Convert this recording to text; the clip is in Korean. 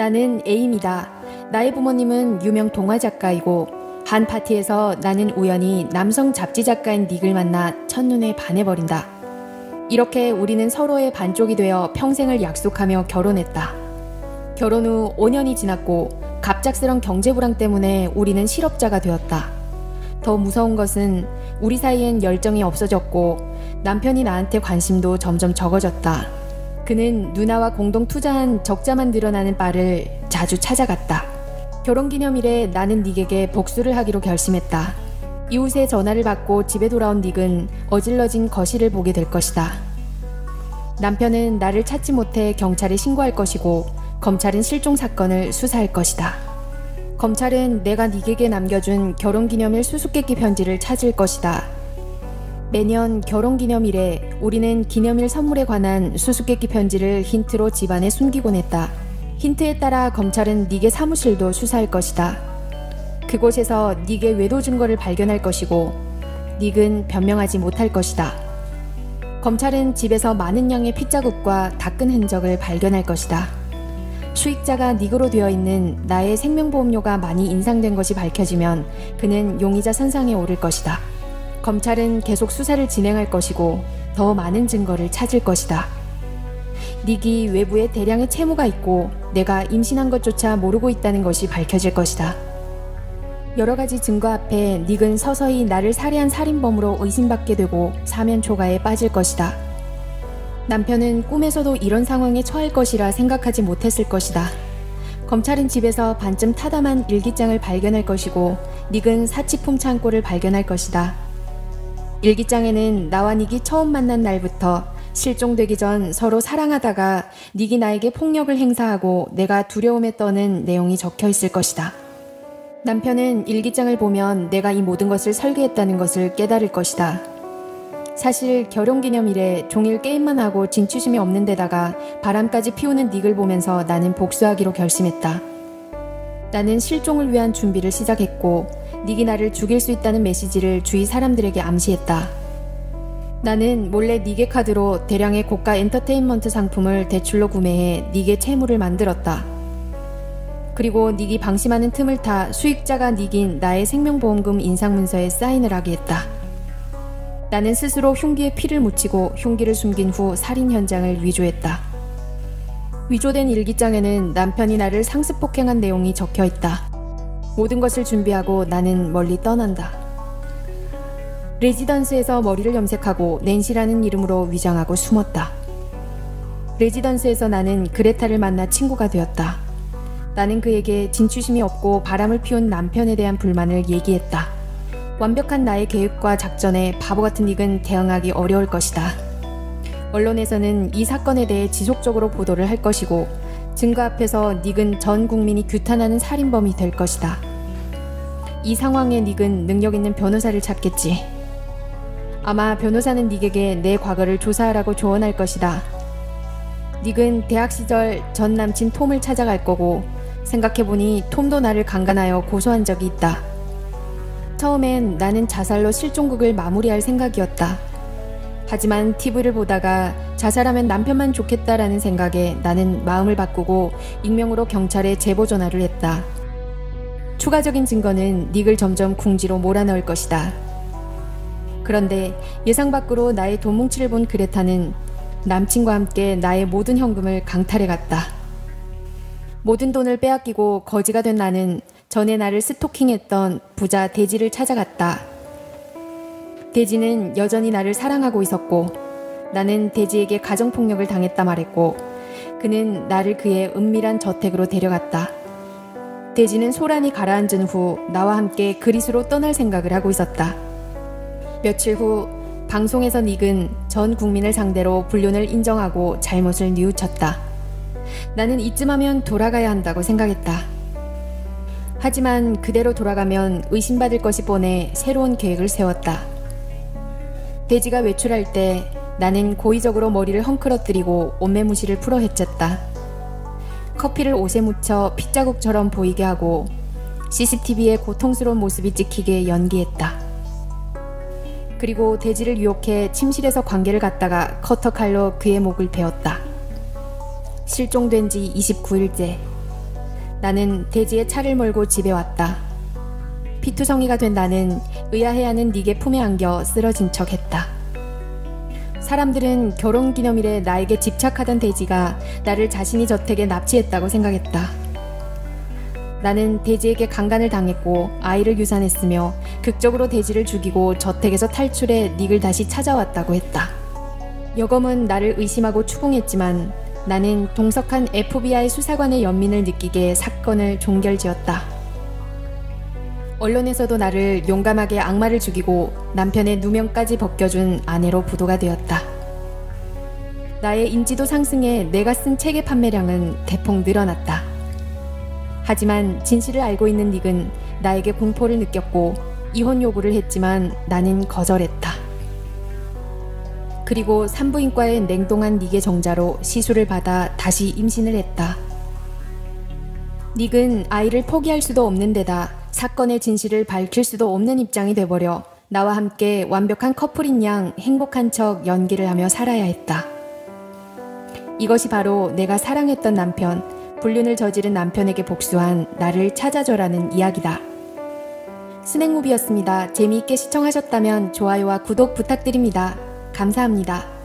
나는 에임이다. 나의 부모님은 유명 동화 작가이고 한 파티에서 나는 우연히 남성 잡지 작가인 닉을 만나 첫눈에 반해버린다. 이렇게 우리는 서로의 반쪽이 되어 평생을 약속하며 결혼했다. 결혼 후 5년이 지났고 갑작스런 경제 불황 때문에 우리는 실업자가 되었다. 더 무서운 것은 우리 사이엔 열정이 없어졌고 남편이 나한테 관심도 점점 적어졌다. 그는 누나와 공동 투자한 적자만 늘어나는 바를 자주 찾아갔다. 결혼기념일에 나는 닉에게 복수를 하기로 결심했다. 이웃의 전화를 받고 집에 돌아온 닉은 어질러진 거실을 보게 될 것이다. 남편은 나를 찾지 못해 경찰에 신고할 것이고 검찰은 실종 사건을 수사할 것이다. 검찰은 내가 닉에게 남겨준 결혼기념일 수수께끼 편지를 찾을 것이다. 매년 결혼기념일에 우리는 기념일 선물에 관한 수수께끼 편지를 힌트로 집안에 숨기곤 했다. 힌트에 따라 검찰은 닉의 사무실도 수사할 것이다. 그곳에서 닉의 외도 증거를 발견할 것이고 닉은 변명하지 못할 것이다. 검찰은 집에서 많은 양의 핏자국과 닦은 흔적을 발견할 것이다. 수익자가 닉으로 되어 있는 나의 생명보험료가 많이 인상된 것이 밝혀지면 그는 용의자 선상에 오를 것이다. 검찰은 계속 수사를 진행할 것이고 더 많은 증거를 찾을 것이다. 닉이 외부에 대량의 채무가 있고 내가 임신한 것조차 모르고 있다는 것이 밝혀질 것이다. 여러 가지 증거 앞에 닉은 서서히 나를 살해한 살인범으로 의심받게 되고 사면 초가에 빠질 것이다. 남편은 꿈에서도 이런 상황에 처할 것이라 생각하지 못했을 것이다. 검찰은 집에서 반쯤 타담한 일기장을 발견할 것이고 닉은 사치품 창고를 발견할 것이다. 일기장에는 나와 닉이 처음 만난 날부터 실종되기 전 서로 사랑하다가 닉이 나에게 폭력을 행사하고 내가 두려움에 떠는 내용이 적혀 있을 것이다. 남편은 일기장을 보면 내가 이 모든 것을 설계했다는 것을 깨달을 것이다. 사실 결혼기념일에 종일 게임만 하고 진취심이 없는 데다가 바람까지 피우는 닉을 보면서 나는 복수하기로 결심했다. 나는 실종을 위한 준비를 시작했고 닉이 나를 죽일 수 있다는 메시지를 주위 사람들에게 암시했다. 나는 몰래 니게 카드로 대량의 고가 엔터테인먼트 상품을 대출로 구매해 니게 채무를 만들었다. 그리고 닉이 방심하는 틈을 타 수익자가 닉인 나의 생명보험금 인상문서에 사인을 하게 했다. 나는 스스로 흉기에 피를 묻히고 흉기를 숨긴 후 살인 현장을 위조했다. 위조된 일기장에는 남편이 나를 상습폭행한 내용이 적혀 있다. 모든 것을 준비하고 나는 멀리 떠난다. 레지던스에서 머리를 염색하고 낸시라는 이름으로 위장하고 숨었다. 레지던스에서 나는 그레타를 만나 친구가 되었다. 나는 그에게 진취심이 없고 바람을 피운 남편에 대한 불만을 얘기했다. 완벽한 나의 계획과 작전에 바보 같은 닉은 대응하기 어려울 것이다. 언론에서는 이 사건에 대해 지속적으로 보도를 할 것이고 증거 앞에서 닉은 전 국민이 규탄하는 살인범이 될 것이다. 이 상황에 닉은 능력 있는 변호사를 찾겠지. 아마 변호사는 닉에게 내 과거를 조사하라고 조언할 것이다. 닉은 대학 시절 전 남친 톰을 찾아갈 거고 생각해보니 톰도 나를 강간하여 고소한 적이 있다. 처음엔 나는 자살로 실종극을 마무리할 생각이었다. 하지만 TV를 보다가 자살하면 남편만 좋겠다라는 생각에 나는 마음을 바꾸고 익명으로 경찰에 제보 전화를 했다. 추가적인 증거는 닉을 점점 궁지로 몰아넣을 것이다. 그런데 예상 밖으로 나의 돈 뭉치를 본 그레타는 남친과 함께 나의 모든 현금을 강탈해 갔다. 모든 돈을 빼앗기고 거지가 된 나는 전에 나를 스토킹했던 부자 대지를 찾아갔다. 대지는 여전히 나를 사랑하고 있었고 나는 대지에게 가정폭력을 당했다 말했고 그는 나를 그의 은밀한 저택으로 데려갔다. 대지는 소란이 가라앉은 후 나와 함께 그리스로 떠날 생각을 하고 있었다. 며칠 후 방송에서 닉은 전 국민을 상대로 불륜을 인정하고 잘못을 뉘우쳤다. 나는 이쯤 하면 돌아가야 한다고 생각했다. 하지만 그대로 돌아가면 의심받을 것이 뻔해 새로운 계획을 세웠다. 돼지가 외출할 때 나는 고의적으로 머리를 헝클어뜨리고 옷매무시를 풀어 헤쳤다. 커피를 옷에 묻혀 핏자국처럼 보이게 하고 CCTV에 고통스러운 모습이 찍히게 연기했다. 그리고 돼지를 유혹해 침실에서 관계를 갖다가 커터칼로 그의 목을 베었다. 실종된 지 29일째 나는 대지에 차를 몰고 집에 왔다. 피투성이가 된 나는 의아해하는 닉의 품에 안겨 쓰러진 척 했다. 사람들은 결혼 기념일에 나에게 집착하던 대지가 나를 자신이 저택에 납치했다고 생각했다. 나는 대지에게 강간을 당했고 아이를 유산했으며 극적으로 대지를 죽이고 저택에서 탈출해 닉을 다시 찾아왔다고 했다. 여검은 나를 의심하고 추궁했지만 나는 동석한 FBI 수사관의 연민을 느끼게 사건을 종결지었다. 언론에서도 나를 용감하게 악마를 죽이고 남편의 누명까지 벗겨준 아내로 부도가 되었다. 나의 인지도 상승에 내가 쓴 책의 판매량은 대폭 늘어났다. 하지만 진실을 알고 있는 닉은 나에게 공포를 느꼈고 이혼 요구를 했지만 나는 거절했다. 그리고 산부인과의 냉동한 닉의 정자로 시술을 받아 다시 임신을 했다. 닉은 아이를 포기할 수도 없는 데다 사건의 진실을 밝힐 수도 없는 입장이 돼버려 나와 함께 완벽한 커플인 양 행복한 척 연기를 하며 살아야 했다. 이것이 바로 내가 사랑했던 남편, 불륜을 저지른 남편에게 복수한 나를 찾아줘라는 이야기다. 스낵무비였습니다. 재미있게 시청하셨다면 좋아요와 구독 부탁드립니다. 감사합니다.